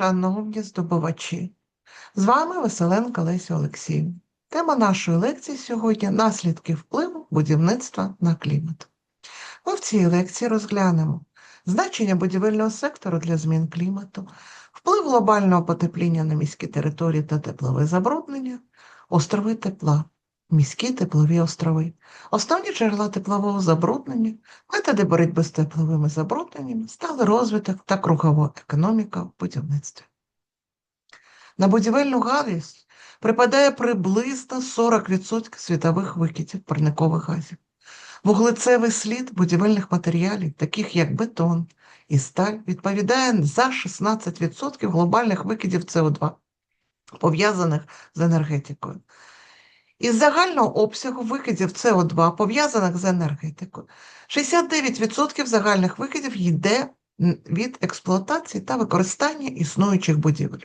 Шановні здобувачі, з вами Василенко Леся Олексіївна. Тема нашої лекції сьогодні наслідки впливу будівництва на клімат. Ми в цій лекції розглянемо значення будівельного сектору для змін клімату, вплив глобального потепління на міські території та теплове забруднення, острови тепла, міські теплові острови, основні джерела теплового забруднення, методи боротьби з тепловими забрудненнями, сталий розвиток та кругова економіка в будівництві. На будівельну галузь припадає приблизно 40% світових викидів парникових газів. Вуглецевий слід будівельних матеріалів, таких як бетон і сталь, відповідає за 16% глобальних викидів СО2, пов'язаних з енергетикою. Із загального обсягу викидів СО2, пов'язаних з енергетикою, 69% загальних викидів йде від експлуатації та використання існуючих будівель.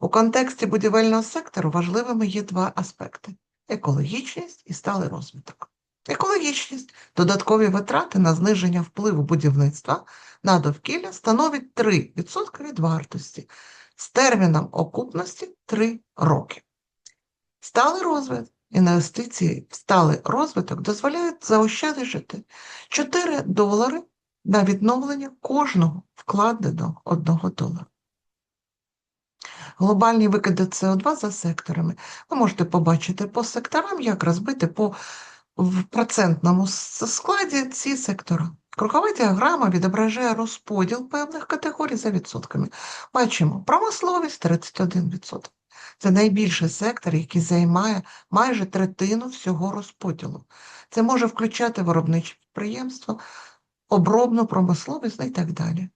У контексті будівельного сектору важливими є два аспекти екологічність і сталий розвиток. Екологічність додаткові витрати на зниження впливу будівництва на довкілля становить 3% від вартості з терміном окупності 3 роки. Сталий розвиток інвестиції в сталий розвиток дозволяють заощаджити 4 долари на відновлення кожного вкладеного 1 долара. Глобальні викиди СО2 за секторами. Ви можете побачити по секторам, як розбити по в процентному складі ці сектора. Кругова діаграма відображає розподіл певних категорій за відсотками. Бачимо, промисловість 31%. Це найбільший сектор, який займає майже третину всього розподілу. Це може включати виробничі підприємства, обробну промисловість і так далі.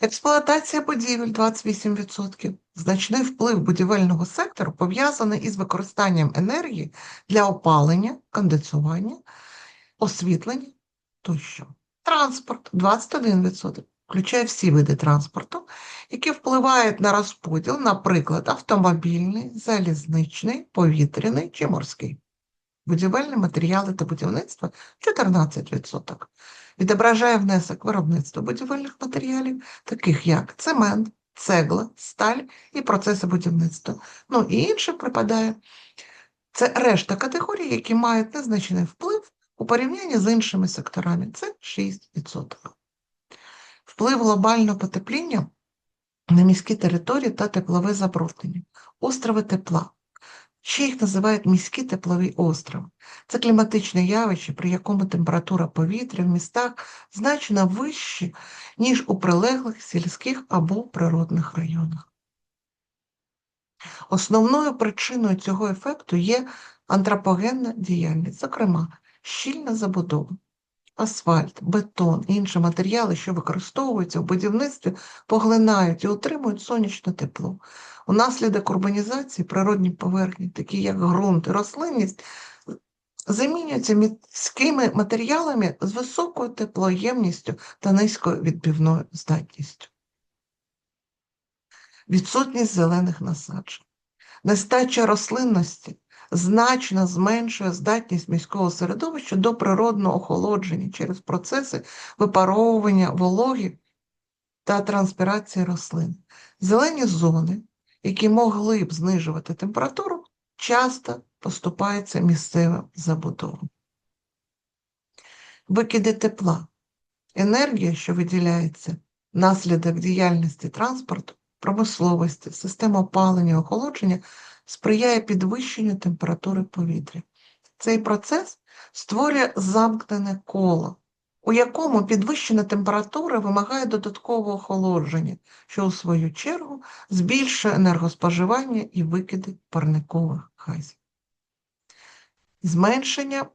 Експлуатація будівель 28%. Значний вплив будівельного сектору пов'язаний із використанням енергії для опалення, конденсування, освітлення тощо. Транспорт 21%. Включає всі види транспорту, які впливають на розподіл, наприклад, автомобільний, залізничний, повітряний чи морський. Будівельні матеріали та будівництво 14%. Відображає внесок виробництва будівельних матеріалів, таких як цемент, цегла, сталь і процеси будівництва. Ну і інше припадає. Це решта категорій, які мають незначний вплив у порівнянні з іншими секторами. Це 6%. Вплив глобального потепління на міські території та теплове забруднення, острови тепла. Ще їх називають міські теплові острови. Це кліматичне явище, при якому температура повітря в містах значно вища, ніж у прилеглих сільських або природних районах. Основною причиною цього ефекту є антропогенна діяльність, зокрема, щільна забудова. Асфальт, бетон і інші матеріали, що використовуються в будівництві, поглинають і утримують сонячне тепло. Унаслідок урбанізації природні поверхні, такі як ґрунт і рослинність, замінюються міськими матеріалами з високою теплоємністю та низькою відбивною здатністю. Відсутність зелених насаджень, нестача рослинності значно зменшує здатність міського середовища до природного охолодження через процеси випаровування вологи та транспірації рослин. Зелені зони, які могли б знижувати температуру, часто поступаються місцевим забудовам. Викиди тепла. Енергія, що виділяється внаслідок діяльності транспорту, промисловості, системи опалення, охолодження, сприяє підвищенню температури повітря. Цей процес створює замкнене коло, у якому підвищена температура вимагає додаткового охолодження, що, у свою чергу, збільшує енергоспоживання і викиди парникових газів. Зменшення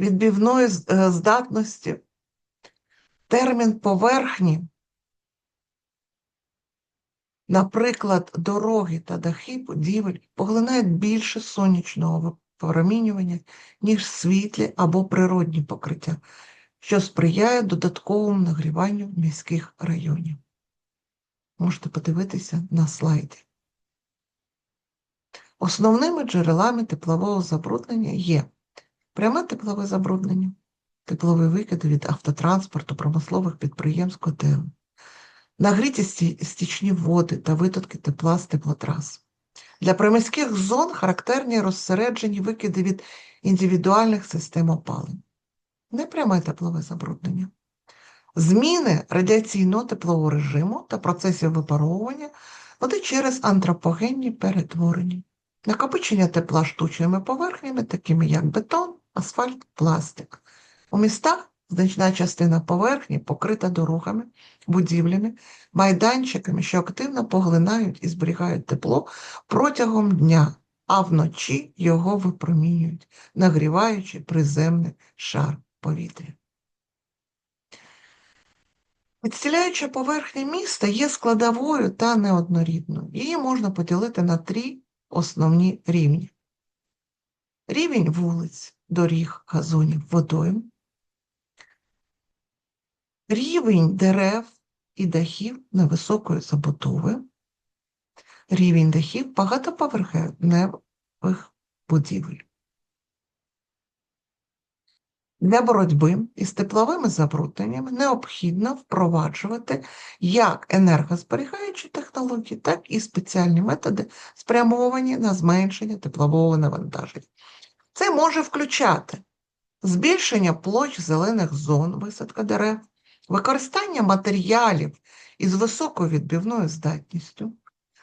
відбивної здатності, термін поверхні Наприклад, дороги та дахи будівель поглинають більше сонячного випромінювання, ніж світлі або природні покриття, що сприяє додатковому нагріванню міських районів. Можете подивитися на слайді. Основними джерелами теплового забруднення є пряме теплове забруднення, теплові викиди від автотранспорту, промислових підприємств котелень, нагріті стічні води та витоки тепла з теплотрас. Для приміських зон характерні розсереджені викиди від індивідуальних систем опалення, непряме теплове забруднення, зміни радіаційного теплового режиму та процесів випаровування води через антропогенні перетворення, накопичення тепла штучними поверхнями, такими як бетон, асфальт, пластик. У містах значна частина поверхні покрита дорогами, будівлями, майданчиками, що активно поглинають і зберігають тепло протягом дня, а вночі його випромінюють, нагріваючи приземний шар повітря. Підстіляюча поверхня міста є складовою та неоднорідною. Її можна поділити на три основні рівні. Рівень вулиць, доріг, газонів, водойм, рівень дерев і дахів невисокої забудови, рівень дахів багатоповерхових будівель. Для боротьби із тепловими забрудненнями необхідно впроваджувати як енергозберігаючі технології, так і спеціальні методи, спрямовані на зменшення теплового навантаження. Це може включати збільшення площ зелених зон, висадка дерев, використання матеріалів із високою відбивною здатністю,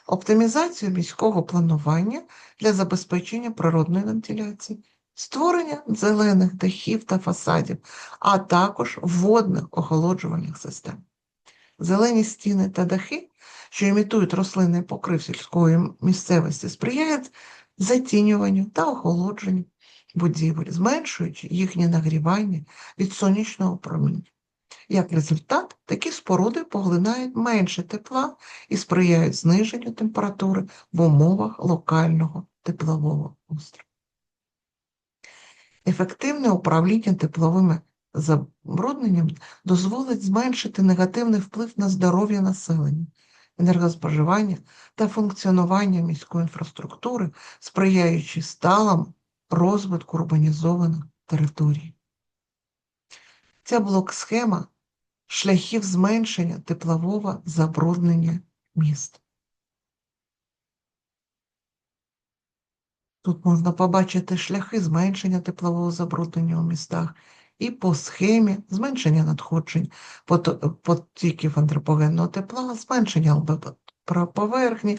оптимізацію міського планування для забезпечення природної вентиляції, створення зелених дахів та фасадів, а також водних охолоджувальних систем. Зелені стіни та дахи, що імітують рослинний покрив сільської місцевості, сприяють затінюванню та охолодженню будівель, зменшуючи їхнє нагрівання від сонячного проміння. Як результат, такі споруди поглинають менше тепла і сприяють зниженню температури в умовах локального теплового устрою. Ефективне управління тепловими забрудненнями дозволить зменшити негативний вплив на здоров'я населення, енергоспоживання та функціонування міської інфраструктури, сприяючи сталому розвитку урбанізованих територій. Ця блок-схема шляхів зменшення теплового забруднення міст. Тут можна побачити шляхи зменшення теплового забруднення у містах і по схемі зменшення надходжень пото- потоків антропогенного тепла, зменшення ЛБ поверхні,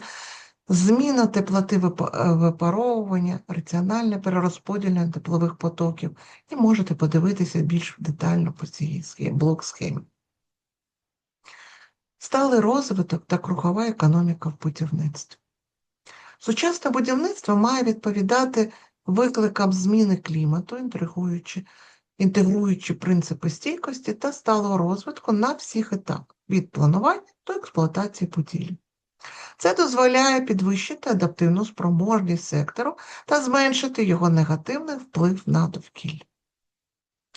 зміна теплоти е, випаровування, раціональне перерозподілення теплових потоків. І можете подивитися більш детально по цій схемі, блок-схемі. Сталий розвиток та кругова економіка в будівництві. Сучасне будівництво має відповідати викликам зміни клімату, інтригуючи, інтегруючи принципи стійкості та сталого розвитку на всіх етапах від планування до експлуатації будівлі. Це дозволяє підвищити адаптивну спроможність сектору та зменшити його негативний вплив на довкілля.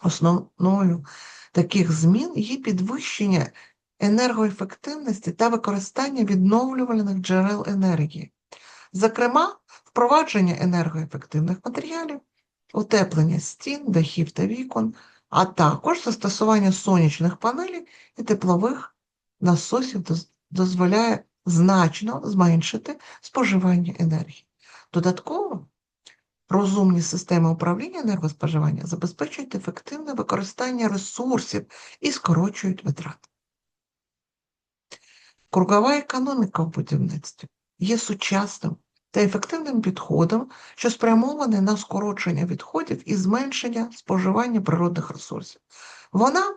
Основною таких змін є підвищення енергоефективності та використання відновлювальних джерел енергії, зокрема, впровадження енергоефективних матеріалів, утеплення стін, дахів та вікон, а також застосування сонячних панелей і теплових насосів дозволяє значно зменшити споживання енергії. Додатково, розумні системи управління енергоспоживання забезпечують ефективне використання ресурсів і скорочують витрати. Кругова економіка в будівництві є сучасним та ефективним підходом, що спрямований на скорочення відходів і зменшення споживання природних ресурсів. Вона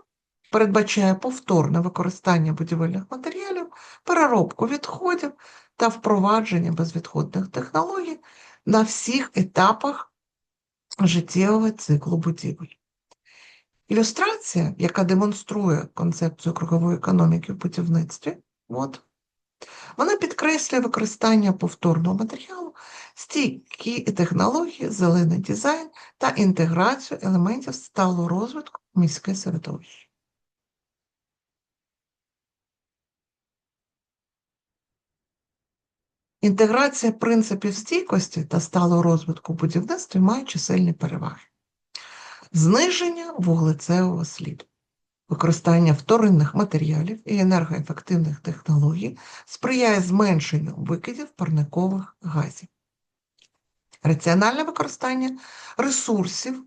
передбачає повторне використання будівельних матеріалів, переробку відходів та впровадження безвідходних технологій на всіх етапах життєвого циклу будівель. Ілюстрація, яка демонструє концепцію кругової економіки в будівництві, от, вона підкреслює використання повторного матеріалу, стійкі технології, зелений дизайн та інтеграцію елементів сталого розвитку міське середовище. Інтеграція принципів стійкості та сталого розвитку в будівництві має чисельні переваги. Зниження вуглецевого сліду. Використання вторинних матеріалів і енергоефективних технологій сприяє зменшенню викидів парникових газів. Раціональне використання ресурсів,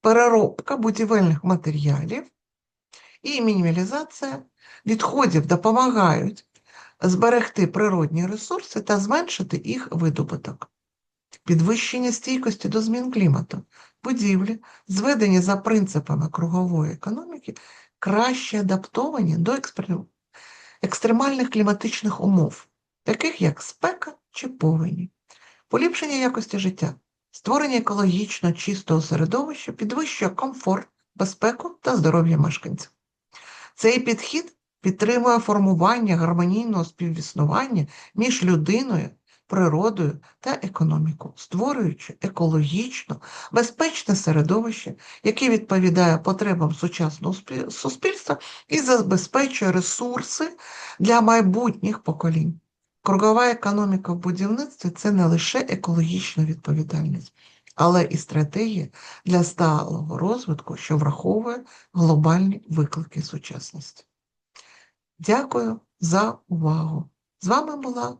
переробка будівельних матеріалів і мінімалізація відходів допомагають зберегти природні ресурси та зменшити їх видобуток. Підвищення стійкості до змін клімату, будівлі, зведені за принципами кругової економіки, краще адаптовані до екстремальних кліматичних умов, таких як спека чи повені, поліпшення якості життя, створення екологічно чистого середовища підвищує комфорт, безпеку та здоров'я мешканців. Цей підхід підтримує формування гармонійного співіснування між людиною, природою та економікою, створюючи екологічно безпечне середовище, яке відповідає потребам сучасного суспільства і забезпечує ресурси для майбутніх поколінь. Кругова економіка в будівництві це не лише екологічна відповідальність, але і стратегія для сталого розвитку, що враховує глобальні виклики сучасності. Дякую за увагу. З вами була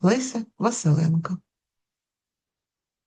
Леся Василенко.